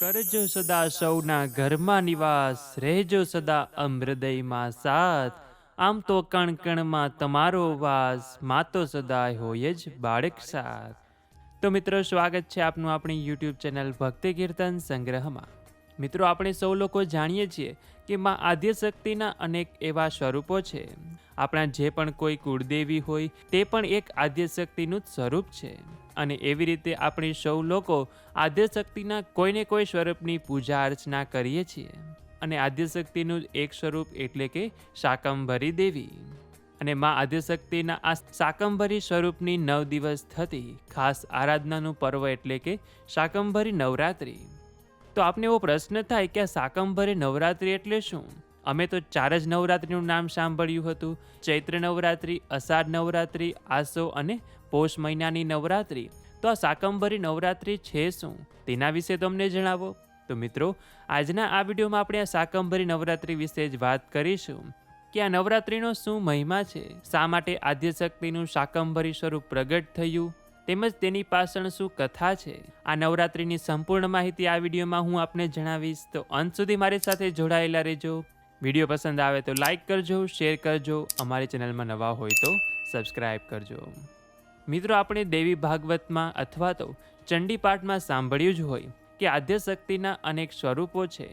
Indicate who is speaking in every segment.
Speaker 1: કરજો સદા સૌના ઘરમાં નિવાસ, રહેજો સદા અમૃદયમાં સાથ. આમ તો કણ કણમાં તમારો વાસ માતો સદાય હોય જ બાળક સાથ. તો મિત્રો, સ્વાગત છે આપનું આપણી યુટ્યુબ ચેનલ ભક્તિ કીર્તન સંગ્રહમાં. મિત્રો, આપણે સૌ લોકો જાણીએ છીએ કે માં આદ્ય શક્તિના અનેક એવા સ્વરૂપો છે. આપણા જે પણ કોઈ કુળદેવી હોય, તે પણ એક આદ્યશક્તિનું જ સ્વરૂપ છે. અને એવી રીતે આપણે સૌ લોકો આદ્ય શક્તિના કોઈને કોઈ સ્વરૂપની પૂજા અર્ચના કરીએ છીએ. અને આદ્ય શક્તિનું જ એક સ્વરૂપ એટલે કે શાકંભરી દેવી. અને મા આદ્યશક્તિના આ શાકંભરી સ્વરૂપની નવ દિવસ થતી ખાસ આરાધનાનું પર્વ એટલે કે શાકંભરી નવરાત્રિ. તો આપને એવો પ્રશ્ન થાય કે આ શાકંભરી નવરાત્રિ એટલે શું? અમે તો ચાર જ નવરાત્રિનું નામ સાંભળ્યું હતું. ચૈત્ર નવરાત્રિ, અષાઢ નવરાત્રિ, આસો અને પોષ મહિનાની નવરાત્રિ. તો આ શાકંભરી નવરાત્રિ છે શું? તેના વિશે તમને જણાવો. તો મિત્રો, આજના આ વિડીયોમાં આપણે આ શાકંભરી નવરાત્રિ વિશે જ વાત કરીશું. કે આ નવરાત્રિનો શું મહિમા છે? શા માટે આદ્યશક્તિનું શાકંભરી સ્વરૂપ પ્રગટ થયું? તેમજ તેની પાછળ શું કથા છે? આ નવરાત્રિની સંપૂર્ણ માહિતી આ વિડીયોમાં હું આપને જણાવીશ. તો અંત સુધી મારી સાથે જોડાયેલા રહેજો. વીડિયો પસંદ આવે તો લાઈક કરજો, શેર કરજો, અમારી ચેનલમાં નવા હોય તો સબસ્ક્રાઈબ કરજો. મિત્રો, આપણે દેવી ભાગવતમાં અથવા તો ચંડીપાઠમાં સાંભળ્યું જ હોય કે આદ્યશક્તિના અનેક સ્વરૂપો છે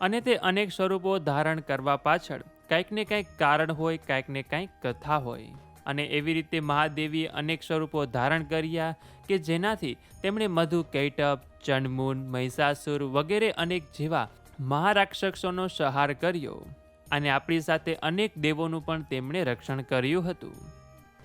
Speaker 1: અને તે અનેક સ્વરૂપો ધારણ કરવા પાછળ કંઈક ને કંઈક કારણ હોય, કંઈક ને કંઈક કથા હોય. અને એવી રીતે મહાદેવીએ અનેક સ્વરૂપો ધારણ કર્યા કે જેનાથી તેમણે મધુ, કૈટપ ચંડમૂન મહિષાસુર વગેરે અનેક જેવા મહારાક્ષસોનો સહાર કર્યો અને આપણી સાથે અનેક દેવોનું પણ તેમણે રક્ષણ કર્યું હતું.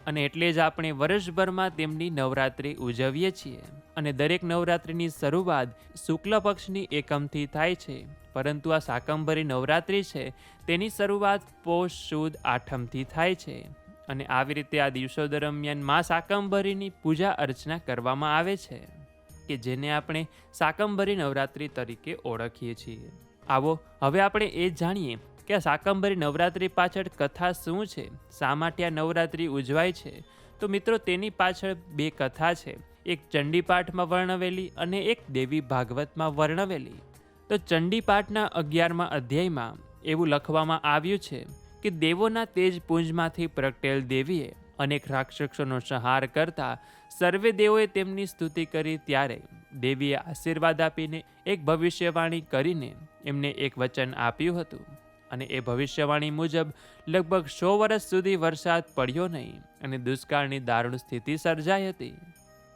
Speaker 1: અને એટલે જ આપણે વર્ષભરમાં તેમની નવરાત્રિ ઉજવીએ છીએ. અને દરેક નવરાત્રિની શરૂઆત શુક્લ પક્ષની એકમથી થાય છે. પરંતુ આ શાકંભરી નવરાત્રિ છે, તેની શરૂઆત પોષ, સુદ, આઠમથી થાય છે. અને આવી રીતે આ દિવસો દરમિયાન મા શાકંભરીની પૂજા અર્ચના કરવામાં આવે છે. કે જેને આપણે શાકંભરી નવરાત્રિ તરીકે ઓળખીએ છીએ. આવો, હવે આપણે એ જાણીએ કે શાકંભરી નવરાત્રિ પાછળ કથા શું છે, શા માટે આ નવરાત્રિ ઉજવાય છે? તો મિત્રો, તેની પાછળ બે કથા છે. એક ચંડીપાઠમાં વર્ણવેલી અને એક દેવી ભાગવતમાં વર્ણવેલી. તો ચંડીપાઠના અગિયારમાં અધ્યાયમાં એવું લખવામાં આવ્યું છે કે દેવોના તેજ પુંજમાંથી પ્રગટેલ દેવીએ અનેક રાક્ષસોનો સંહાર કરતા સર્વે દેવોએ તેમની સ્તુતિ કરી ત્યારે દેવીએ આશીર્વાદ આપીને એક ભવિષ્યવાણી કરીને એમને એક વચન આપ્યું હતું. અને એ ભવિષ્યવાણી મુજબ લગભગ સો વર્ષ સુધી વરસાદ પડ્યો નહીં અને દુષ્કાળની દારૂણ સ્થિતિ સર્જાઈ હતી.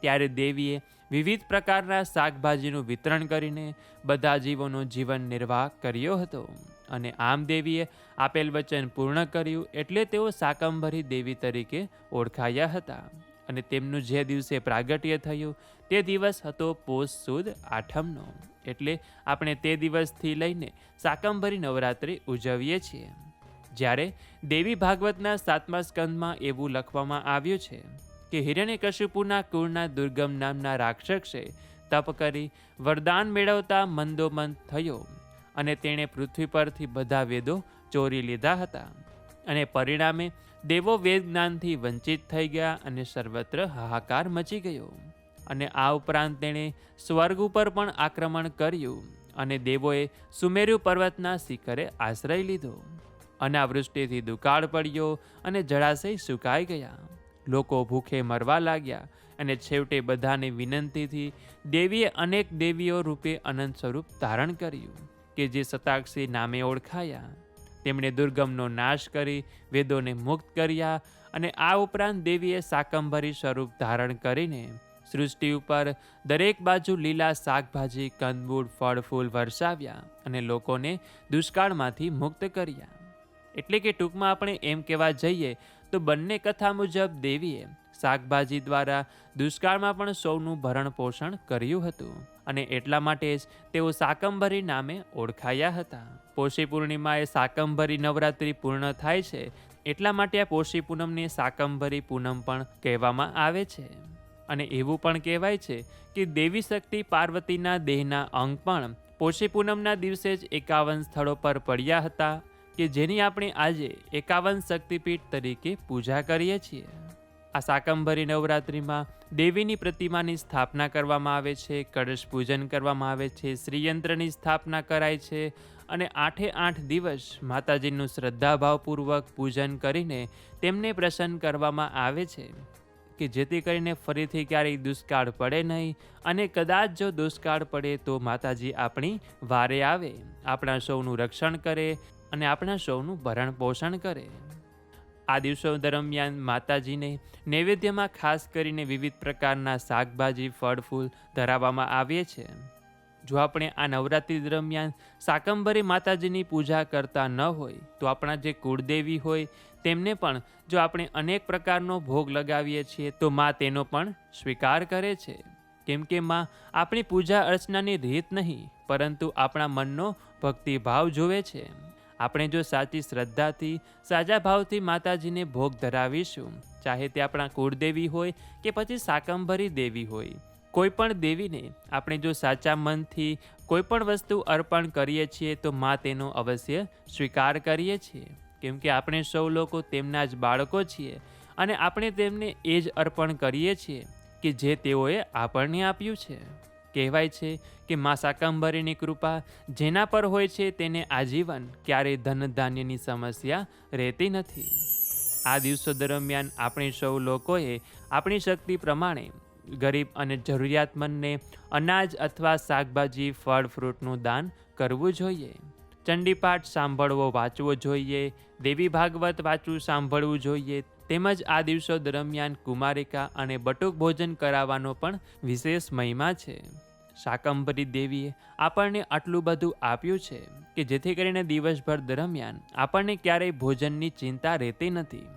Speaker 1: ત્યારે દેવીએ વિવિધ પ્રકારના શાકભાજીનું વિતરણ કરીને બધા જીવોનો જીવન નિર્વાહ કર્યો હતો. અને આમ દેવીએ આપેલ વચન પૂર્ણ કર્યું એટલે તેઓ સાકંભરી દેવી તરીકે ઓળખાયા હતા. અને તેમનું જે દિવસે પ્રાગટ્ય થયું, તે દિવસ હતો પોષ સુદ આઠમનો. એટલે આપણે તે દિવસથી લઈને શાકંભરી નવરાત્રિ ઉજવીએ છીએ. જ્યારે દેવી ભાગવતના સાતમા સ્કંદમાં એવું લખવામાં આવ્યું છે કે હિરણ્યકશિપુના કુળના દુર્ગમ નામના રાક્ષસે તપ કરી વરદાન મેળવતા મંદોમંદ થયો. અને તેણે પૃથ્વી પરથી બધા વેદો ચોરી લીધા હતા. અને પરિણામે દેવો વેદ જ્ઞાનથી વંચિત થઈ ગયા અને સર્વત્ર હાહાકાર મચી ગયો. અને આ ઉપરાંત તેણે સ્વર્ગ ઉપર પણ આક્રમણ કર્યું અને દેવોએ સુમેરુ પર્વતના શિખરે આશ્રય લીધો. અનાવૃષ્ટિથી દુકાળ પડ્યો અને જળાશય સુકાઈ ગયા. લોકો ભૂખે મરવા લાગ્યા અને છેવટે બધાની વિનંતીથી દેવીએ અનેક દેવીઓ રૂપે અનંત સ્વરૂપ ધારણ કર્યું. કે જે સતાક્ષી નામે ઓળખાયા. તેમણે દુર્ગમનો નાશ કરી, વેદોને મુક્ત કર્યા અને આ ઉપરાંત દેવીએ શાકંભરી સ્વરૂપ ધારણ કરીને સૃષ્ટિ ઉપર દરેક બાજુ લીલા શાકભાજી, કંદમૂળ ફળ ફૂલ વરસાવ્યા અને લોકોને દુષ્કાળમાંથી મુક્ત કર્યા. એટલે કે ટૂંકમાં આપણે એમ કહેવા જઈએ તો બંને કથા મુજબ દેવીએ શાકભાજી દ્વારા દુષ્કાળમાં પણ સૌનું ભરણ પોષણ કર્યું હતું. અને એટલા માટે જ તેઓ શાકંભરી નામે ઓળખાયા હતા. પોષી પૂર્ણિમાએ શાકંભરી નવરાત્રિ પૂર્ણ થાય છે, એટલા માટે આ પોષી પૂનમને શાકંભરી પૂનમ પણ કહેવામાં આવે છે. અને એવું પણ કહેવાય છે કે દેવી શક્તિ પાર્વતીના દેહના અંગ પણ પોષી પૂનમના દિવસે જ એકાવન સ્થળો પર પડ્યા હતા, કે જેની આપણે આજે એકાવન શક્તિપીઠ તરીકે પૂજા કરીએ છીએ. આ શાકંભરી નવરાત્રિમાં દેવીની પ્રતિમાની સ્થાપના કરવામાં આવે છે, કળશ પૂજન કરવામાં આવે છે, શ્રીયંત્રની સ્થાપના કરાય છે અને આઠે આઠ દિવસ માતાજીનું શ્રદ્ધાભાવપૂર્વક પૂજન કરીને તેમને પ્રસન્ન કરવામાં આવે છે કે જેથી કરીને ફરીથી ક્યારેય દુષ્કાળ પડે નહીં અને કદાચ જો દુષ્કાળ પડે તો માતાજી આપણી વારે આવે, આપણા સૌનું રક્ષણ કરે અને આપણા સૌનું ભરણ પોષણ કરે. આ દિવસો દરમિયાન માતાજીને નૈવેદ્યમાં ખાસ કરીને વિવિધ પ્રકારના શાકભાજી ફળ ફૂલ ધરાવવામાં આવે છે. જો આપણે આ નવરાત્રિ દરમિયાન શાકંભરી માતાજીની પૂજા કરતા ન હોય, તો આપણા જે કુળદેવી હોય, તેમને પણ જો આપણે અનેક પ્રકારનો ભોગ લગાવીએ છીએ, તો માં તેનો પણ સ્વીકાર કરે છે. કેમ કે માં આપણી પૂજા અર્ચનાની રીત નહીં, પરંતુ આપણા મનનો ભક્તિભાવ જોવે છે. આપણે જો સાચી શ્રદ્ધાથી સાજા ભાવથી માતાજીને ભોગ ધરાવીશું, ચાહે તે આપણા કુળદેવી હોય કે પછી શાકંભરી દેવી હોય. કોઈ પણ દેવીને આપણે જો સાચા મનથી કોઈ પણ વસ્તુ અર્પણ કરીએ છીએ, તો માં તેનો અવશ્ય સ્વીકાર કરીએ છીએ. કેમ કે આપણે સૌ લોકો તેમના જ બાળકો છીએ અને આપણે તેમને એ જ અર્પણ કરીએ છીએ કે જે તેઓએ આપણને આપ્યું છે. કહેવાય છે કે મા શાકંભરીની કૃપા જેના પર હોય છે તેને આજીવન ક્યારેય ધન ધાન્યની સમસ્યા રહેતી નથી. આ દિવસો દરમિયાન આપણે સૌ લોકોએ આપણી શક્તિ પ્રમાણે ગરીબ અને જરૂરિયાતમંદને અનાજ અથવા શાકભાજી, ફળ, ફ્રૂટનું દાન કરવું જોઈએ. ચંડીપાઠ સાંભળવો, વાંચવો જોઈએ, દેવી ભાગવત વાંચવું, સાંભળવું જોઈએ, તેમજ આ દિવસો દરમિયાન કુમારિકા અને બટુક ભોજન કરાવવાનો પણ વિશેષ મહિમા છે. શાકંભરી દેવીએ આપણને આટલું બધું આપ્યું છે કે જેથી કરીને દિવસભર દરમિયાન આપણને ક્યારેય ભોજનની ચિંતા રહેતી નથી.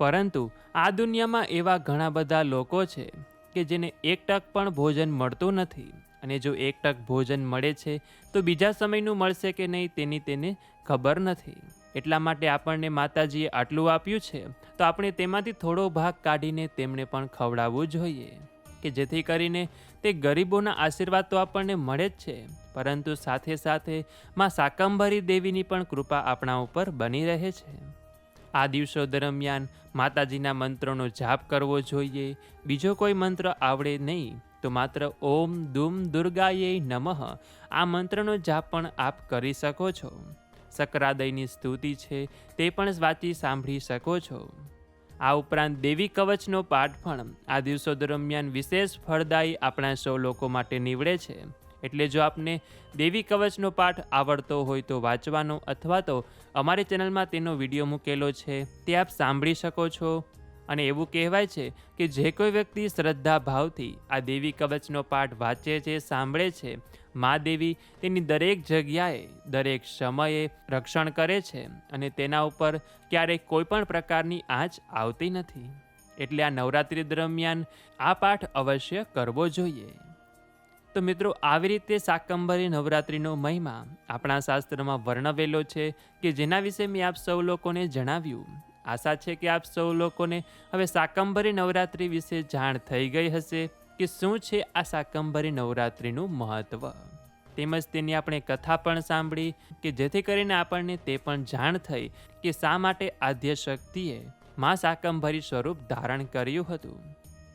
Speaker 1: પરંતુ આ દુનિયામાં એવા ઘણા બધા લોકો છે કે જેને એક ટક પણ ભોજન મળતું નથી અને જો એક ટક ભોજન મળે છે તો બીજા સમયનું મળશે કે નહીં તેની તેને ખબર નથી. એટલા માટે આપણને માતાજીએ આટલું આપ્યું છે તો આપણે તેમાંથી થોડો ભાગ કાઢીને તેમને પણ ખવડાવવું જોઈએ. કે જેથી કરીને તે ગરીબોના આશીર્વાદ તો આપણને મળે જ છે. પરંતુ સાથે સાથે માં શાકંભરી દેવીની પણ કૃપા આપણા ઉપર બની રહે છે. આ દિવસો દરમિયાન માતાજીના મંત્રોનો જાપ કરવો જોઈએ. બીજો કોઈ મંત્ર આવડે નહીં, તો માત્ર ઓમ દુમ દુર્ગાયે નમઃ. આ મંત્રનો જાપ પણ આપ કરી શકો છો. સકરાદયની સ્તુતિ છે, તે પણ વાંચી સાંભળી શકો છો. આ ઉપરાંત દેવી કવચનો પાઠ પણ આ દિવસો દરમિયાન વિશેષ ફળદાયી આપણા સૌ લોકો માટે નીવડે છે. એટલે જો આપને દેવી કવચનો પાઠ આવડતો હોય તો વાંચવાનો અથવા તો અમારી ચેનલમાં તેનો વીડિયો મૂકેલો છે તે આપ સાંભળી શકો છો. અને એવું કહેવાય છે કે જે કોઈ વ્યક્તિ શ્રદ્ધા ભાવથી આ દેવી કવચનો પાઠ વાંચે છે, સાંભળે છે મા દેવી તેની દરેક જગ્યાએ, દરેક સમયે રક્ષણ કરે છે અને તેના ઉપર ક્યારેય કોઈ પણ પ્રકારની આંચ આવતી નથી. એટલે આ નવરાત્રિ દરમિયાન આ પાઠ અવશ્ય કરવો જોઈએ. તો મિત્રો, આવી રીતે શાકંભરી નવરાત્રિનો મહિમા આપણા શાસ્ત્રમાં વર્ણવેલો છે કે જેના વિશે મેં આપ સૌ લોકોને જણાવ્યું. આશા છે કે આપ સૌ લોકોને હવે શાકંભરી નવરાત્રિ વિશે જાણ થઈ ગઈ હશે. કે શું છે આ શાકંભરી નવરાત્રિનું મહત્ત્વ તેમજ તેની આપણે કથા પણ સાંભળી કે જેથી કરીને આપણને તે પણ જાણ થઈ કે શા માટે આદ્ય શક્તિએ મા શાકંભરી સ્વરૂપ ધારણ કર્યું હતું.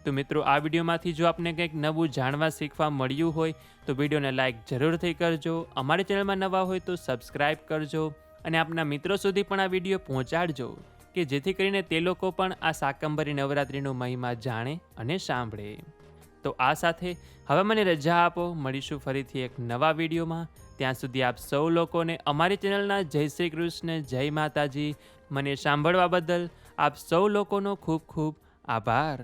Speaker 1: તો મિત્રો, આ વિડીયોમાંથી જો આપને કંઈક નવું જાણવા શીખવા મળ્યું હોય, તો વિડીયોને લાઇક જરૂરથી કરજો. અમારી ચેનલમાં નવા હોય તો સબસ્ક્રાઈબ કરજો અને આપના મિત્રો સુધી પણ આ વીડિયો પહોંચાડજો કે જેથી કરીને તે લોકો પણ આ શાકંભરી નવરાત્રિનો મહિમા જાણે અને સાંભળે. તો આ સાથે હવે મને રજા આપો. મળીશું ફરીથી એક નવા વિડીયોમાં. ત્યાં સુધી આપ સૌ લોકોને અમારી ચેનલના જય શ્રી કૃષ્ણ, જય માતાજી. મને સાંભળવા બદલ આપ સૌ લોકોનો ખૂબ ખૂબ આભાર.